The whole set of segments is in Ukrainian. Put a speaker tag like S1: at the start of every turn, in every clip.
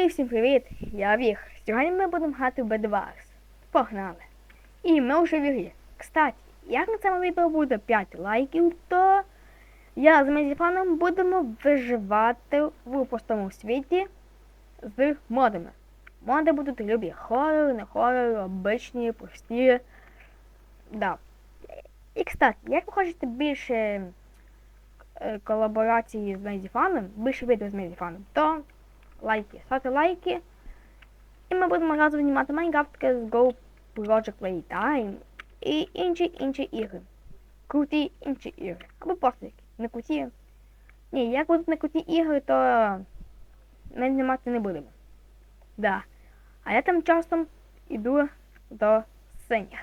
S1: І всім привіт! Я Віх. Сьогодні ми будемо грати в B2. Погнали! І ми вже в ігрі. Кстати, як на цьому відео буде 5 лайків, то я з Мезіфаном будемо виживати в пустому світі з модами. Моди будуть любі хоррор, не хоррор, обичні, прості. Да. І кстати, як ви хочете більше е, колаборації з Мезіфаном, більше відео з Мезіфаном, то лайки, ставте лайки. І ми будемо разом знімати з Go Project Playtime і інші інші ігри. Круті інші ігри. Або просто. Не круті. Ні, як будуть не круті ігри, то ми знімати не будемо. Да. А я тим часом іду до синіх.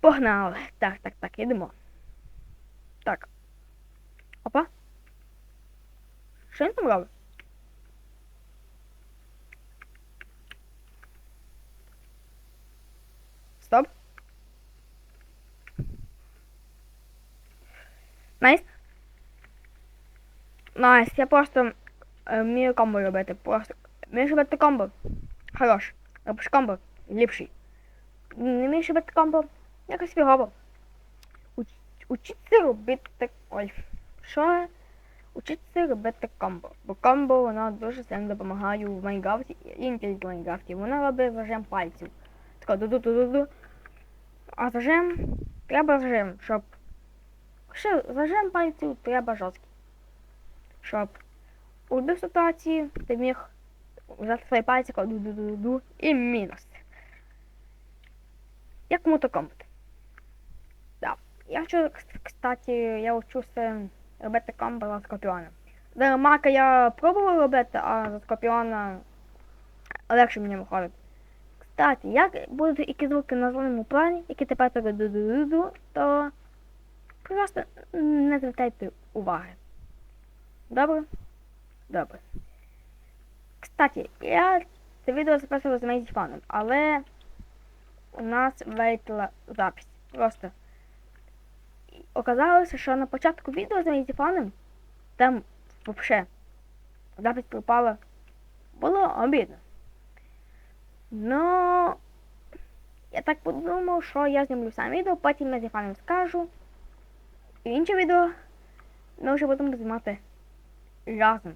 S1: Погнали. Так, так, так, йдемо. Так. Опа. Що він там робить? Найс. Найс, я просто е, вмію комбо робити. Просто вмієш робити комбо. Хорош. Робиш комбо. Ліпший. Не вмієш робити комбо. Якось фігово. Уч, учіться робити. Ой. Що? Учіться робити комбо. Бо комбо вона дуже сильно допомагає в Майнкрафті і не тільки в Майнкрафті. Вона робить зажим пальців. Тако ду-ду-ду-ду-ду. А зажим треба зажим, щоб. Ще зажим пальців треба жорсткий. Щоб у будь ситуації ти міг взяти свої пальці ду ду ду ду і мінус. Як мотокомбат. Да. Я хочу, кстати, я вчуся робити комбо за скорпіона. За мака я пробував робити, а за скорпіона легше мені виходить. Кстати, як будуть які звуки на зеленому плані, які тепер ду-ду-ду-ду, то просто не звертайте уваги. Добре? Добре. Кстати, я це відео записував з моїм але у нас вилетіла запись. Просто оказалося, що на початку відео з моїм там взагалі запись пропала. Було обідно. Ну, я так подумав, що я знімлю сам відео, потім я скажу. Інше відео ми вже будемо знімати разом.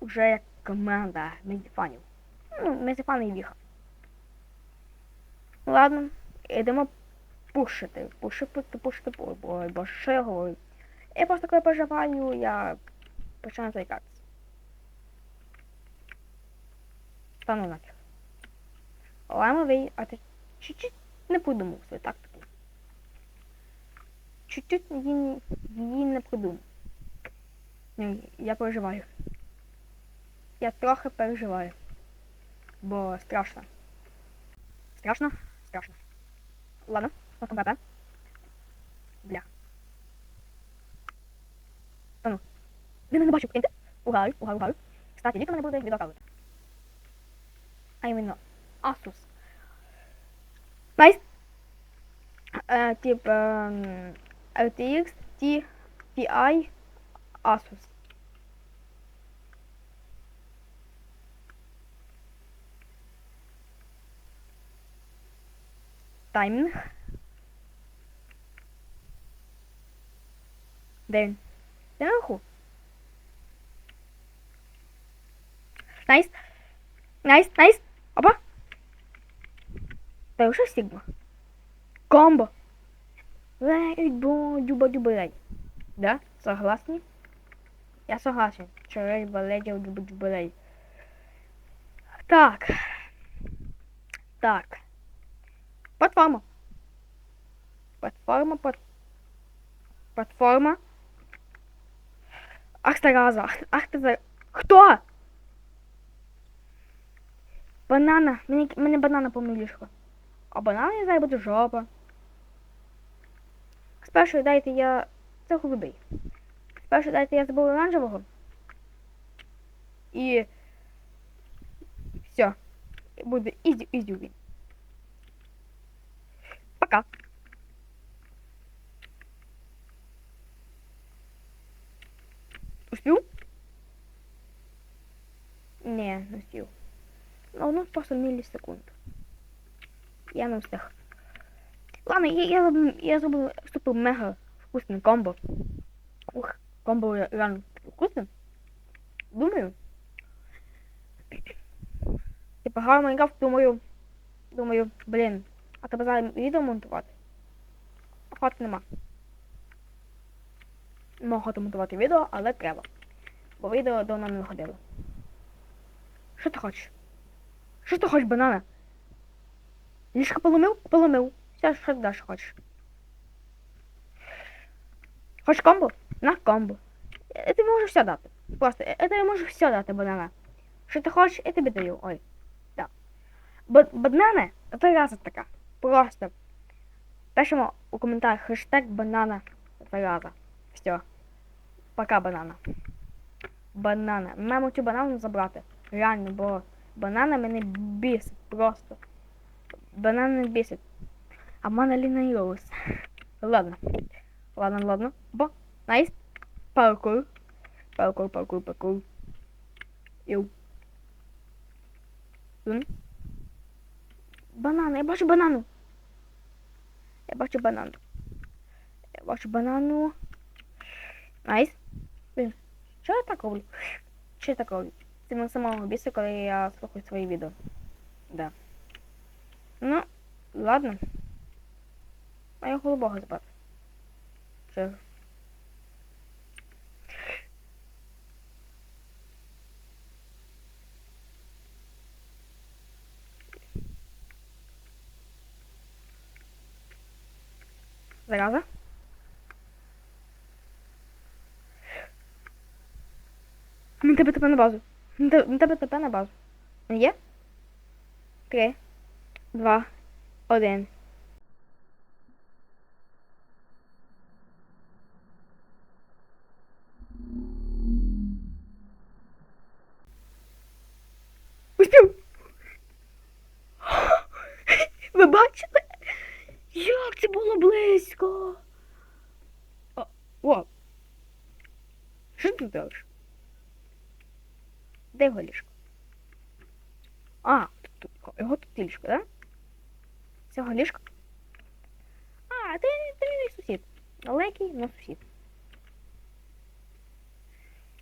S1: Уже як команда Мезіфанів. Ну, Мезіфан і Віха. Ладно, йдемо пушити. Пушити, пушити, ой, бо що я говорю. Я просто коли переживаю, я починаю заїкатися. Стану нафіг. Ламовий, а ти чуть-чуть не подумав свою тактику. Чуть-чуть її, не подумав. Ні, Я переживаю. Я трохи переживаю. Бо страшно. Страшно? Страшно. Ладно, на КПП. Бля. Та ну. Він мене бачив, кіньте. Угаю, угаю, угаю. Кстати, літо мене буде відокавити. А іменно Asus. Nice. Е, тип ем, RTX T Ti Asus. Таймінг. Де він? Де наверху? Найс. Найс, найс. Опа. Та вже Сігма. Комбо. Лейбо, дюба дюба лей. Да? Согласні? Я согласен. Чорей баледів дюба дюба лей. Так. Так. Платформа. Платформа, плат... Платформа. Ах ти раза, ах, ти за... Хто? Банана. Мені, мені банана помилішка. А банана, я знаю, буде жопа. Спершу дайте я... Це голубий. Спершу дайте я забув оранжевого. І... Все. Буде ізі ізі. Пока. Успів? Ні, не встиг. Ну, ну просто мілісекунд. Я не встиг. Ладно, я, я, зроб- я зробив супер мега вкусне комбо. Ух, комбо реально вкусне. Думаю. Типа грав Майнкрафт, думаю. Думаю, блін, а тебе зараз відео монтувати? Охоти нема. Нема охоти монтувати відео, але треба. Бо відео давно не виходило. Що ти хочеш? Що ти хочеш, банана? Ліжко поломив? Поломив. Все, що ти далі хочеш? Хочеш комбо? На комбо. Тобі можу все дати. Просто, я тобі можу все дати, банана. Що ти хочеш, я тобі даю. Ой. Б- банана, це раза така. Просто. Пишемо у коментарях хештег банана. Це раза. Все. Пока, банана. Банана. Маємо цю банану забрати. Реально, бо банана мене бісить просто. Банан не бісить. В мене лінейовус. Ладно. Ладно, ладно. Бо. Найс. Паркур. Паркур, паркур, паркур. Йоу. М? Банан, я бачу банану. Я бачу банану. Я бачу банану. Найс. Блін, що я так роблю? Що я так роблю? Це мене самого бісить, коли я слухаю свої відео. Да. Ну, ладно. А я голубого збав. Що? Зараза. Він тебе тепе на базу. Він тебе тепе на базу. Є? Три, два, один. Успів! Ви бачите? Як це було близько? О, о. Що ти робиш? Де його ліжко? А, тут, тут, його тут ліжко, да? Цього ліжка? А, ти, ти мій сусід. Далекий, но сусід.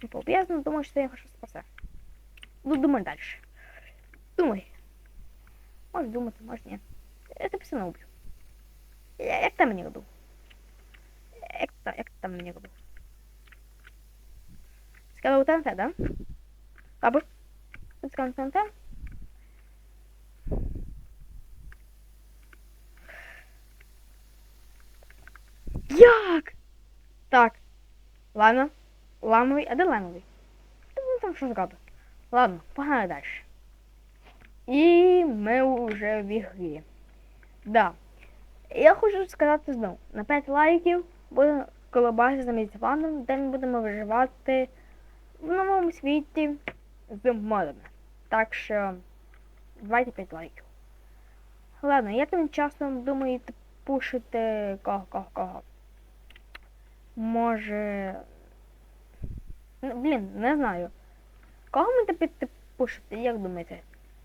S1: Типу, я думаю, що я щось спасе. Ну, думай далі. Думай. Можеш думати, може ні. Я тебе уб'ю. Як ти мені робив? Як, та- як там мені робив? Сказав ТНТ, да? Ти сказав ТНТ? Як? Так. Ладно. Ламовий, а де ламовий? Він там що зробить. Ладно, погнали далі. І ми вже в ігрі. Да. Я хочу сказати знову, на 5 лайків буде колобасі за місцеваном, де ми будемо виживати в новому світі з модами. Так що давайте 5 лайків. Ладно, я тим часом думаю пушити кого, кого, кого. Може. Ну, блін, не знаю. Кого ми піти пушити, як думаєте?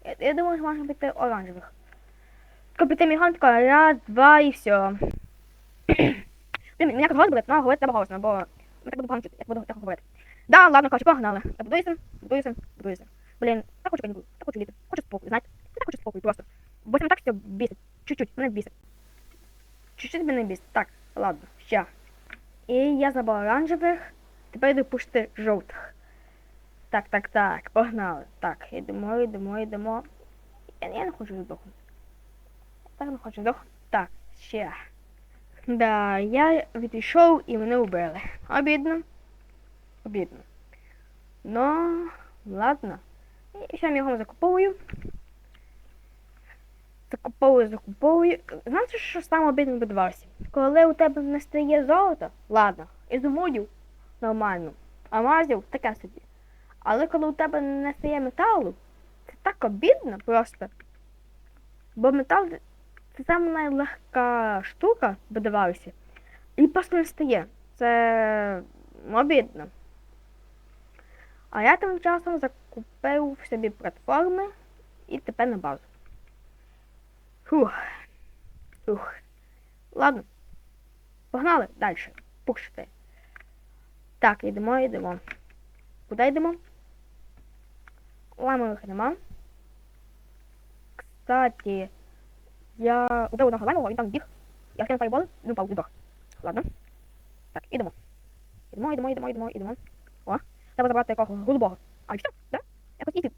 S1: Я, я думаю, що можна піти оранжевих. Капітан Міган така, раз, два і все. Блін, мене голос буде, але говорити треба голосно, бо так буду погано чути, буду так говорити. Да, ладно, короче, погнали. Я будуюся, будуюся, будуюся. Блін, так хочу канікул, так хочу літо, хочу спокою, знаєте? Я так хочу спокою просто. Бо мене так все бісить. Чуть-чуть, мене бісить. Чуть-чуть мене бісить. Так, ладно, ще. І я забрав оранжевих, тепер йду пушити жовтих. Так, так, так, погнали. Так, йдемо, йдемо, йдемо. Я, я не хочу здохнути. Так хочу здохнути. Так, ще. Да, я відійшов і мене вбили. Обідно. Обідно. Ну, ладно. І я його закуповую. Закуповую, закуповую. Знаєте, що саме обідно будувався? Коли у тебе не стає золота, ладно, ізумрудів нормально, алмазів таке собі. Але коли у тебе не стає металу, це так обідно просто. Бо метал це саме найлегка штука будувалася. І просто не стає. Це обідно. А я тим часом зак- купив собі платформи і тепер на базу. Фух. Фух. Ладно. Погнали далі. Пушити. Так, йдемо, йдемо. Куди йдемо? Ламових нема. Кстати, я убив одного ламового, він там біг. Я скинув файбол, він упав, здох. Ладно. Так, ідемо. Ідемо, ідемо, ідемо, ідемо, ідемо. О, треба забрати якого голубого. А, що? Да? Якось іти.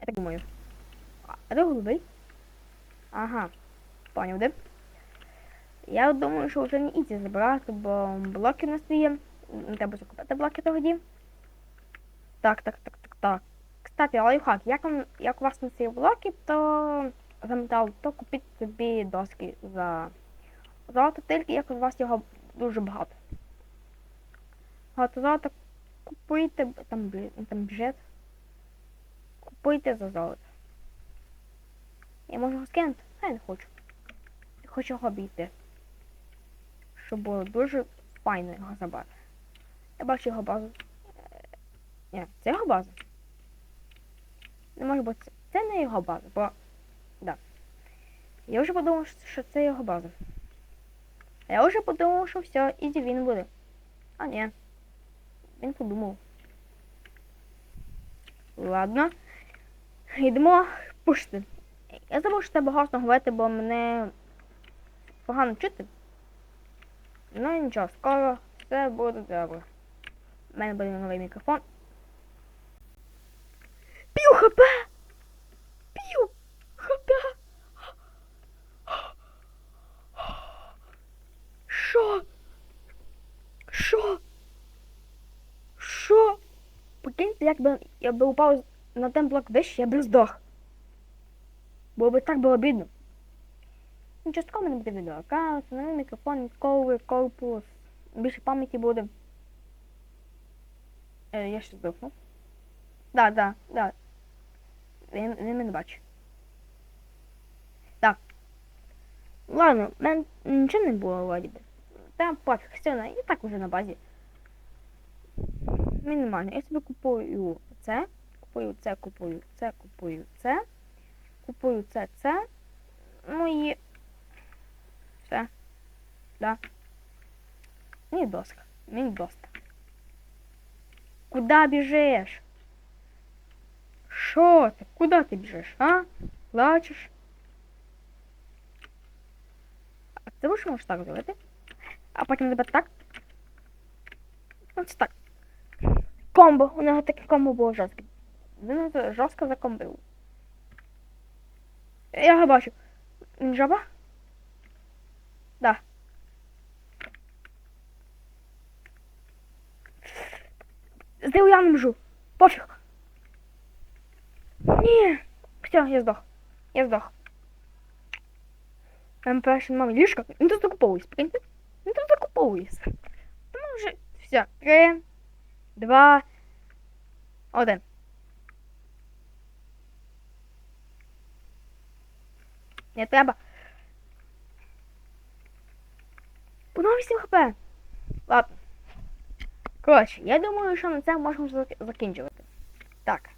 S1: Я так думаю. А, де голубий? Ага. Поняв, де? Я думаю, що вже не іти забрати, бо блоки у нас є. Не треба закупити блоки тоді. Так, так, так, так, так. Кстати, лайфхак, як, вам, як у вас на ці блоки, то за метал, то купіть собі доски за золото, тільки як у вас його дуже багато. Багато золота купуйте, там, бю- там бюджет. Купуйте за золото. Я можу його скинути, а я не хочу. Я хочу його обійти. Щоб було дуже файно його забрати. Я бачу його базу. Е, Ні, це його база. Не може бути. Це не його база, бо. Я вже подумав, що- це його база. Я вже подумав, що все, ізі він буде. А ні. Він подумав. Ладно. Йдемо пушити. Я забув, що треба голосно говорити, бо мене погано чути. Ну нічого, скоро все буде добре. У мене буде новий мікрофон. П'ю хп! П'ю хп! Що? Що? Що? Прикиньте, якби я би упав на ten блок вище, я б здох. Було би так було бідно. Ну, частково мене буде відео. Аккаунт, новий мікрофон, відковий корпус. Більше пам'яті буде. Е, я ще здохнув. Да, да, да. Він, він мене бачить. Так. Ладно, мене нічого не було вроді би. Та пофіг, все, і так уже на базі. Мінімально. Я собі купую це, купую це, купую це, купую це, купую це, це. Ну і. Все. Да. Мені доска. Мені доста. Куда біжиш? Що ти? Куди ти біжиш, а? Плачеш? А ти можеш так зробити? А потім тебе так? Ось так. Комбо. У нього таке комбо було жорстке. Він жорстко закомбив. Я його бачу. Жаба? Да. Здаю я не можу. Пофіг. Ні. Все, я здох. Я здох. Перший мав ліжко. Він тут закуповується, прикиньте? Він тут закуповується. Тому вже все. Три, два, один. Не треба. Воно 8 хп. Ладно. Коротше, я думаю, що на це можемо закінчувати. Так.